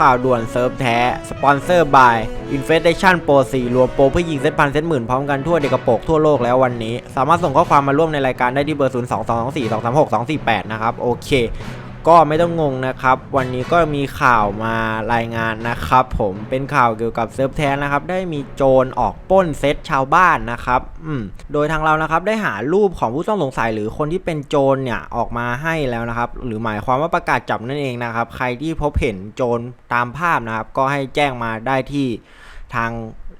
ข่าวด่วนเซิร์ฟแท้ สปอนเซอร์บาย Infestation Pro 4 รวมโปรเพื่อยิงเซตพันเซตหมื่นพร้อมกันทั่วเด็กกระโปกทั่วโลกแล้ววันนี้ สามารถส่งข้อความมาร่วมในรายการได้ที่เบอร์ 0 2 2 2 4 2 3 6 2 4 8 นะครับ โอเค ก็ไม่ต้องงงนะครับ วันนี้ก็มีข่าวมารายงานนะครับ ผมเป็นข่าวเกี่ยวกับเซิร์ฟแทนนะครับ ได้มีโจรออกป้นเซตชาวบ้านนะครับอืมโดยทางเรานะครับได้หารูปของผู้ต้องสงสัยหรือคนที่เป็นโจรเนี่ยออกมาให้แล้วนะครับ หรือหมายความว่าประกาศจับนั่นเองนะครับ ใครที่พบเห็นโจรตามภาพนะครับ ก็ให้แจ้งมาได้ที่ทาง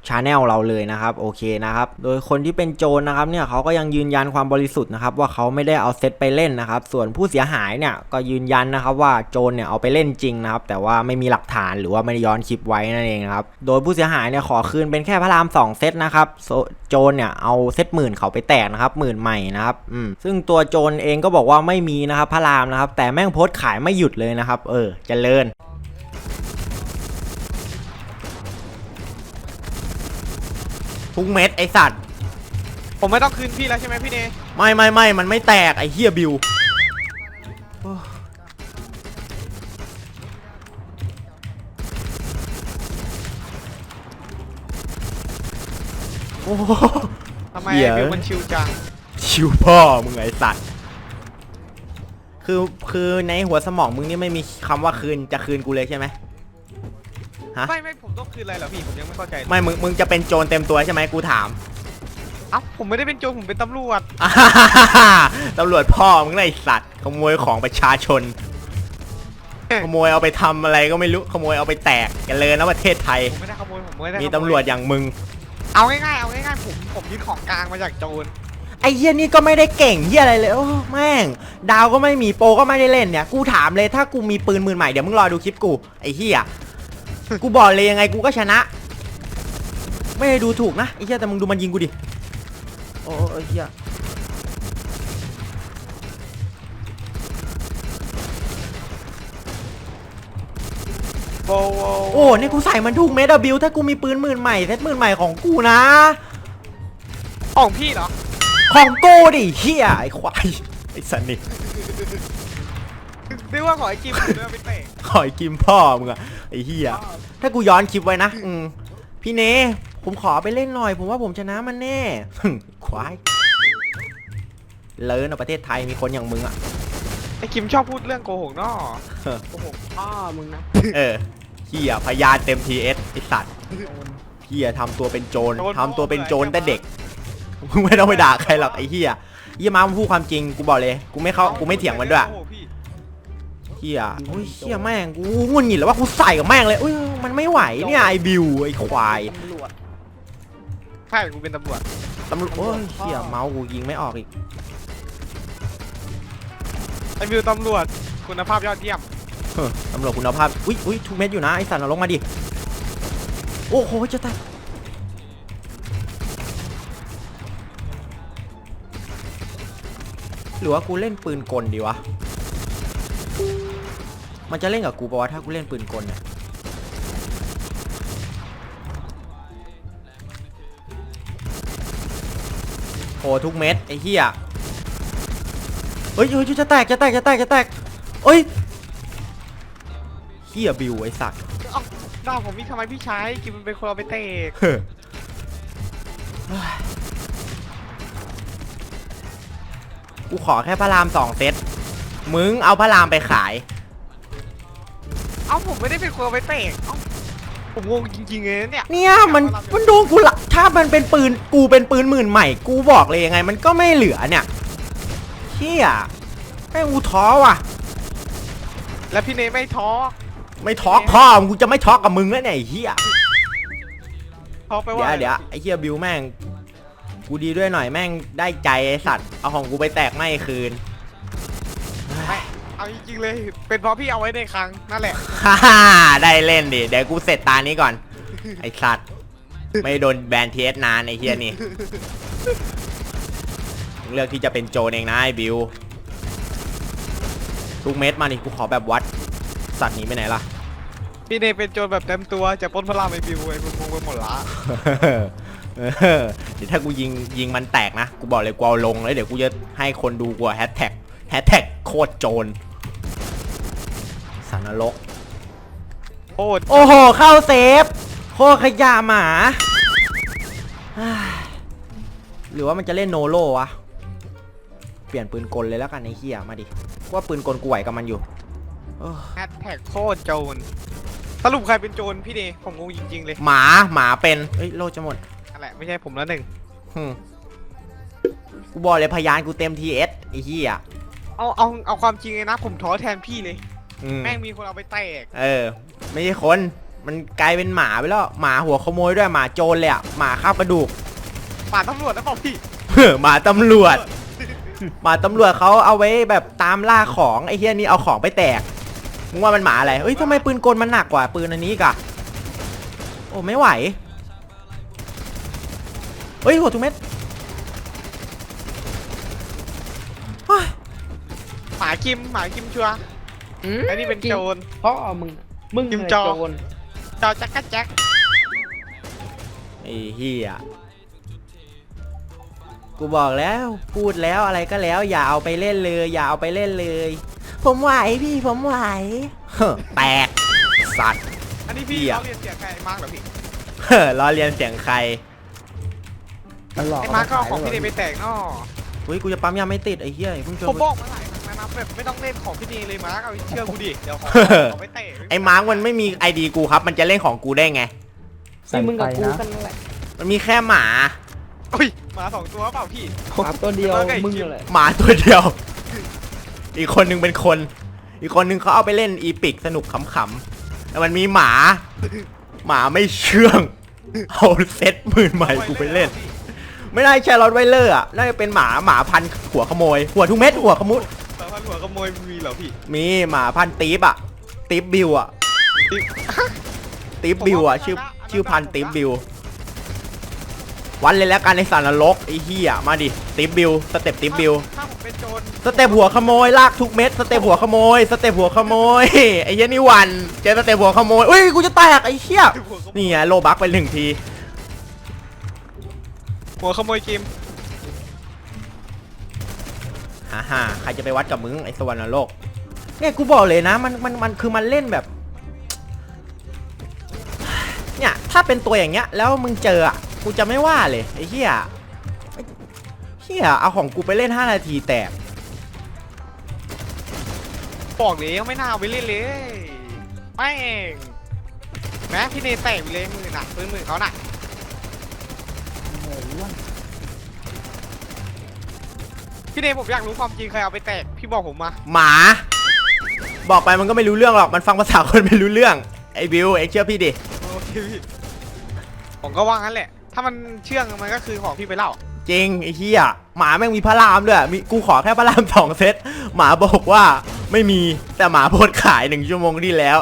ชาแนลเราเลยนะครับโอเคนะครับโดยคนที่เป็นโจรนะครับเนี่ยเขาก็ยังยืนยันความบริสุทธิ์นะครับว่าเขาไม่ได้เอาเซตไปเล่นนะครับส่วนผู้เสียหายเนี่ยก็ยืนยันนะครับว่าโจรเนี่ยเอาไปเล่นจริงนะครับแต่ว่าไม่มีหลักฐานหรือว่าไม่ได้ย้อนคลิปไว้นั่นเองครับโดยผู้เสียหายเนี่ยขอคืนเป็นแค่พระราม2เซตนะครับโจรเนี่ยเอาเซตหมื่นเขาไปแตกนะครับหมื่นใหม่นะครับอืมซึ่งตัวโจรเองก็บอกว่าไม่มีนะครับพระรามนะครับแต่แม่งโพสต์ขายไม่หยุดเลยนะครับเออเจริญ ทุกเม็ดไอสัตว์ผมไม่ต้องคืนพี่แล้วใช่ไหมพี่เนไม่ไม่ไม่มันไม่แตกไอเฮียบิวโอ้โห ทำไมเหี้ย ไอ้บิวมันชิวจัง ชิวพ่อมึงไอสัตว์คือคือในหัวสมองมึงนี่ไม่มีคำว่าคืนจะคืนกูเลยใช่ไหม ฮะ ไม่ไม่ผมต้องคืนอะไรเหรอพี่ผมยังไม่เข้าใจไม่ มึง มึงจะเป็นโจรเต็มตัวใช่ไหมกูถามเอ้าผมไม่ได้เป็นโจรผมเป็นตำรวจอ่าฮ่าฮ่าฮ่าตำรวจพ่อ มึงน่ะไอสัตว์ ขโมยของประชาชน ขโมยเอาไปทำอะไรก็ไม่รู้ ขโมยเอาไปแตกกันเลยนะประเทศไทย ผมไม่ได้ขโมยผมไม่ได้ขโยมีตำรวจอย่างมึง เอาง่ายๆเอาง่ายๆผมผมยึดของกลางมาจากโจรไอ้เหี้ยนี่ก็ไม่ได้เก่งเหี้ยอะไรเลยโอ้แม่ง ดาวก็ไม่มีโปรก็ไม่ได้เล่นเนี่ย กูถามเลยถ้ากูมีปืนมือใหม่เดี๋ยวมึงรอดูคลิปกู ไอ้เหี้ย กูบอกเลยยังไงกูก็ชนะ ไม่ได้ดูถูกนะไอ้เหี้ยแต่มึงดูมันยิงกูดิ โอ้ไอ้เหี้ยโวโวโอ้นี่กูใส่มันถูกเมดบิวถ้ากูมีปืนหมื่นใหม่เซตหมื่นใหม่ของกูนะ ของพี่เหรอ ของกูดิเหี้ยไอ้ควายไอ้สันนิษนึกว่าของไอ้จิมผมเลยเอาไปเตะขอยกิมพ่อมึงอะ ไอ้เหี้ยถ้ากูย้อนคลิปไว้นะอืมพี่เนผมขอไปเล่นหน่อย ผมว่าผมชนะมันแน่ ควายเลินอะประเทศไทยมีคนอย่างมึงอะไอ้จิมชอบพูดเรื่องโกหกเนาะเออโกหกพ่อมึงนะเออเฮียพยานเต็มทีเอสไอสัตว์เฮียทำตัวเป็นโจรทำตัวเป็นโจรแต่เด็กมึงไม่ต้องไปด่าใครหรอกไอ้เฮียเฮียมามันพูดความจริงกูบอกเลย กูไม่เข้ากูไม่เถียงมันด้วย โกหกพี่ เฮียโอ้ยเฮียแม่งกูงุนหงิดแล้วว่ากูใส่กับแม่งเลยอุ้ยมันไม่ไหวเนี่ยไอ้บิวไอ้ควายตำรวจใช่กูเป็นตำรวจตำรวจโอ้ยเฮียเมาส์กูยิงไม่ออกอีกไอ้บิวตำรวจคุณภาพยอดเยี่ยมเฮ้อตำรวจคุณภาพอุ้ยอุ้ยทุกเม็ดอยู่นะไอสัตว์เอาลงมาดิโอ้โหจะตายหรือว่ากูเล่นปืนกลดีวะ มันจะเล่นกับกูปะวะถ้ากูเล่นปืนกลเนี่ยโอ้ทุกเม็ดไอ้เหี้ยเฮ้ยเฮ้ยจะแตกจะแตกจะแตกจะแตกเอ้ยเหี้ยบิวไอ้สัตว์เอ้าดาวผมมีทำไมพี่ชายกิมมันเป็นคนเอาไปเตะเฮ้อกูขอแค่พระรามสองเซตมึงเอาพระรามไปขาย เอ้าผมไม่ได้เป็นคนเอาไปเตะเอ้าผมงงจริงๆเลยนะเนี่ยเนี่ยมันมันโดนกูละถ้ามันเป็นปืนกูเป็นปืนหมื่นใหม่ กูบอกเลยยังไง มันก็ไม่เหลือเนี่ยเฮียแม่งกูท้อว่ะ แล้วพี่เนยไม่ท้อไม่ท้อพ่อมึงกูจะไม่ท้อกับมึงแล้วเนี่ยไอ้เฮียท้อไปเดี๋ว่ายวเดี๋ยวไอ้เฮียบิวแม่ง กูดีด้วยหน่อยแม่งได้ใจไอ้สัตว์เอาของกูไปแตกไม่คืน ไม่เอาจริงๆเลย เป็นเพราะพี่เอาไว้ในคลังนั่นแหละ ฮ่าฮ่าได้เล่นดิ เดี๋ยวกูเสร็จตานี้ก่อน ไอ้สัตว์ ไม่โดนแบนทีเอสนานไอ้เฮียนี่มึงเลือกที่จะเป็นโจรเองนะไอ้บิวทุกเม็ดมาดิกูขอแบบวัด สัตว์หนีไปไหนล่ะ พี่เนยเป็นโจรแบบเต็มตัวจะปล้นพระรามไอบิวไอ้มึงงงไปหมดละเออเดี๋ยวถ้ากูยิงยิงมันแตกนะ กูบอกเลยกูเอาลงแล้วเดี๋ยวกูจะให้คนดูกูแฮชแท็กแฮชแท็กโคตรโจร สารนรกโคตรโอ้โห เข้าเซฟ โคตรขยะหมาอ้ายหรือว่ามันจะเล่นโนโลวะ เปลี่ยนปืนกลเลยแล้วกันไอ้เหี้ยมาดิ ว่าปืนกลกูไหวกับมันอยู่เออแฮชแท็กโคตรโจรสรุปใครเป็นโจรพี่เดย์ผมงงจริงๆเลยหมา หมาเป็นเอ้ย โลจะหมดนั่นแหละไม่ใช่ผมแล้วหนึ่งหึมกูบอกเลยพยานกูเต็มทีเอสไอ้เหี้ย เอาเอาเอาความจริงเลยนะ ผมท้อแทนพี่เลย อืมแม่งมีคนเอาไปแตกเออ ไม่ใช่คน มันกลายเป็นหมาไปแล้ว หมาหัวขโมยด้วยหมาโจรเลยอะหมาข้าวประดุกป่าดตำรวจนะเปล่าพี่หมาตำรวจ หมาตำรวจเขาเอาไว้แบบตามล่าของไอ้เฮียนี่เอาของไปแตกมึงว่ามันหมาอะไรเอ้ยทำไมปืนกลมันหนักกว่าปืนอันนี้อีกอะโอ้ไม่ไหวเฮ้ยหัวทุกเม็ดเฮ้ยหมากิมหมากิมชัวร์ไอ้นี่เป็นโจร พ่อมึง มึงจิ้มเลยจอโจรจอจักรแจ็คไอ้เฮียกูบอกแล้วพูดแล้วอะไรก็แล้ว อย่าเอาไปเล่นเลย อย่าเอาไปเล่นเลย ผมไหวพี่ผมไหวเฮ้อแตกสัตว์ อันนี้พี่เหี้ยเราเรียนเสียงใครมากเหรอพี่เฮ้อล้อเลียนเสียงใครมันหลอกไอ้มาร์คก็เอาของพี่เดย์ไปแตกเนาะเฮ้ยกูจะปั๊มยาไม่ติดไอ้เหี้ยเพิ่งเจอผมบอกมาหลายครั้ง แล้วนะแบบไม่ต้องเล่นของพี่เดย์เลยมาร์คเอาเชื่อกูดิ เดี๋ยวของเอาไปแตกไอ้มาร์กมันไม่มีไอดีกูครับ มันจะเล่นของกูได้ไงซึ่งมึงกับกูกันนั่นแหละมันมีแค่หมาเฮ้ยหมาสองตัวเปล่าพี่ครับตัวเดียวมาไก่มึงคิมนั่นแหละหมาตัวเดียว อีกคนหนึงเป็นคน อีกคนหนึงเขาเอาไปเล่นอีปิกสนุกขำๆแต่มันมีหมา หมาไม่เชื่อง เอาเซตมือใหม่กูไปเล่น ไม่ได้ใช่รอดไวเลอร์อะน่าจะเป็นหมาหมาพันธุ์หัวขโมย หัวทุกเม็ดหัวขมุดสารพันหัวข โมยมีเหรอพี่ มีหมาพันธุ์ตีฟอะตีฟบิวอะตีฟบิวอะชื่อชื่อพันธุ์ตีฟบิววันเลยแล้วกันในสารนรกไอ้เหี้ยมาดิตีฟบิวสเต็ปตีฟบิวถ้าผมเป็นโจรสเต็ปหัวขโมยลากทุกเม็ดสเต็ปหัวขโมยสเต็ปหัวขโมยไอ้เหี้ยนี่หวันเจอสเต็ปหัวขโมยอุ้ยกูจะแตกไอ้เหี้ยหัวขโมยนี่ไงโลบักไปหนึ่งที หัวขโมยเกม ฮ่าฮ่าใครจะไปวัดกับมึงไอ้สวรรค์โลก เนี่ยกูบอกเลยนะมันมันมันคือมันเล่นแบบ เนี่ยถ้าเป็นตัวอย่างเงี้ย แล้วมึงเจออะกูจะไม่ว่าเลยไอ้เหี้ยไอ้เหี้ยเอาของกูไปเล่น 5 นาทีแตกบอกเลยไม่น่าเอาไปเล่นเลยแม่งแม้พี่เนยแตกไปเลยมือหนักปืนมือเขาหนัก โอ้ พี่เนยผมอยากรู้ความจริงใครเอาไปแตก พี่บอกผมมา หมา บอกไปมันก็ไม่รู้เรื่องหรอก มันฟังภาษาคนไม่รู้เรื่อง ไอ้บิวเอ็งเชื่อพี่ดิ โอเคพี่ผมก็ว่างั้นแหละ ถ้ามันเชื่องมันก็คือของพี่ไปเล่า จริงไอ้เหี้ยหมาแม่งมีพระรามด้วยมีกูขอแค่พระรามสองเซต หมาบอกว่าไม่มีแต่หมาโพสต์ขายหนึ่งชั่วโมงที่แล้ว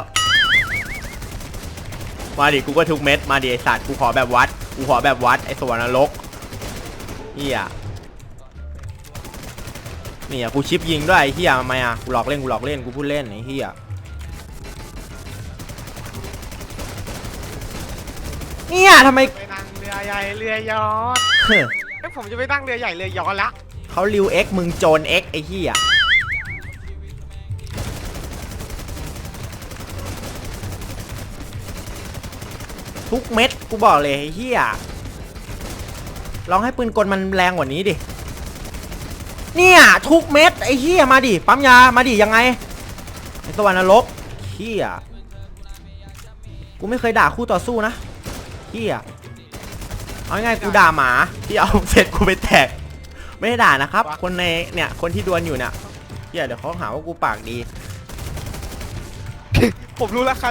มาดิกูก็ทุกเม็ด มาดิไอสัตว์กูขอแบบวัด กูขอแบบวัดไอสวรรค์นรกเฮีย นี่อะกูชิปยิงด้วยไอ้เฮียทำไมอะกูหลอกเล่นกูหลอกเล่นกูพูดเล่นไอ้เฮียเนี่ยทำไมไปนั่งเรือใหญ่เรือยอชต์เอ้ยผมจะไปนั่งเรือใหญ่เรือยอชต์ละเขาริวเอ็กมึงโจนเอ็กไอ้เฮียทุกเม็ดกูบอกเลยไอ้เฮียลองให้ปืนกลมันแรงกว่านี้ดิ เนี่ยทุกเม็ดไอ้เฮียมาดิปั๊มยามาดิยังไงไอ้สวรรค์นรกเฮียกูไม่เคยด่าคู่ต่อสู้นะเฮียเอาง่ายๆกูด่าหมาที่เอาเสร็จกูไปแตก ไม่ได้ด่านะครับ คนในเนี่ยคนที่ดวลอยู่เนี่ยเฮียเดี๋ยวเขาหาว่ากูปากดีผมรู้แล้วใคร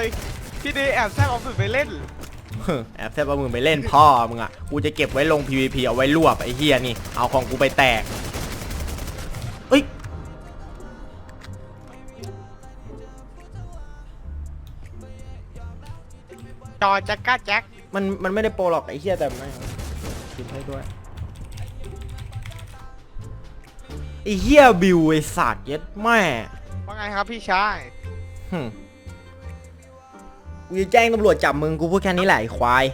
พี่เนยแอบแซบเอาปืนไปเล่นแอบแทบว่ามึงไปเล่นพ่อมึงอะกูจะเก็บไว้ลง PVP เอาไว้รวบไอ้เฮียนี่เอาของกูไปแตก จอแจ็คก้าแจ็คมันมันไม่ได้โปรหรอกไอ้เฮียแต่ไม่คิดให้ด้วยไอ้เฮียบิวไอ้สัตว์เย็ดแม่ว่าไงครับพี่ชายหึกูจะแจ้งตำรวจจับมึงกูพูดแค่นี้แหละไอ้ควาย